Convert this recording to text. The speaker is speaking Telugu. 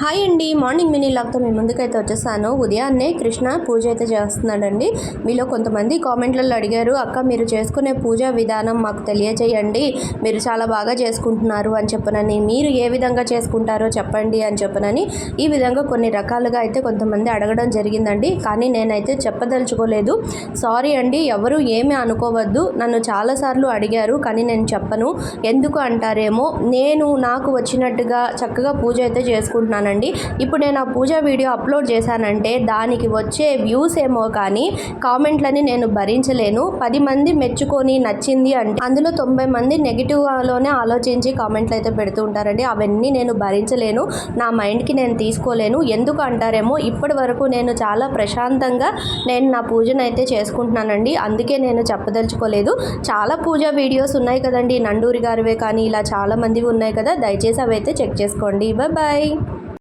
హాయ్ అండి. మార్నింగ్ మినీ లాగ్తో మీ ముందుకైతే వచ్చేసాను. ఉదయాన్నే కృష్ణ పూజ అయితే చేస్తున్నాడండి. మీలో కొంతమంది కామెంట్లలో అడిగారు అక్క మీరు చేసుకునే పూజా విధానం మాకు తెలియజేయండి మీరు చాలా బాగా చేసుకుంటున్నారు అని చెప్పనని. మీరు ఏ విధంగా చేసుకుంటారో చెప్పండి అని చెప్పనని. ఈ విధంగా కొన్ని రకాలుగా అయితే కొంతమంది అడగడం జరిగిందండి. కానీ నేనైతే చెప్పదలుచుకోలేదు. సారీ అండి ఎవరు ఏమీ అనుకోవద్దు. నన్ను చాలాసార్లు అడిగారు కానీ నేను చెప్పను. ఎందుకు అంటారేమో. నేను నాకు వచ్చినట్టుగా చక్కగా పూజ అయితే చేసుకుంటున్నాను. చేసుకుంటున్నానండి ఇప్పుడు నేను ఆ పూజ వీడియో అప్లోడ్ చేశానంటే దానికి వచ్చే వ్యూస్ ఏమో కానీ కామెంట్లని నేను భరించలేను. పది మంది మెచ్చుకొని నచ్చింది అంటే అందులో తొంభై మంది నెగిటివ్లోనే ఆలోచించి కామెంట్లు అయితే పెడుతూ ఉంటారండి. అవన్నీ నేను భరించలేను. నా మైండ్కి నేను తీసుకోలేను. ఎందుకు అంటారేమో ఇప్పటి వరకు నేను చాలా ప్రశాంతంగా నేను నా పూజను అయితే చేసుకుంటున్నానండి. అందుకే నేను చెప్పదలుచుకోలేదు. చాలా పూజ వీడియోస్ ఉన్నాయి కదండి. నండూరి గారివే కానీ ఇలా చాలా మందివి ఉన్నాయి కదా. దయచేసి అవి అయితే చెక్ చేసుకోండి. Bye bye.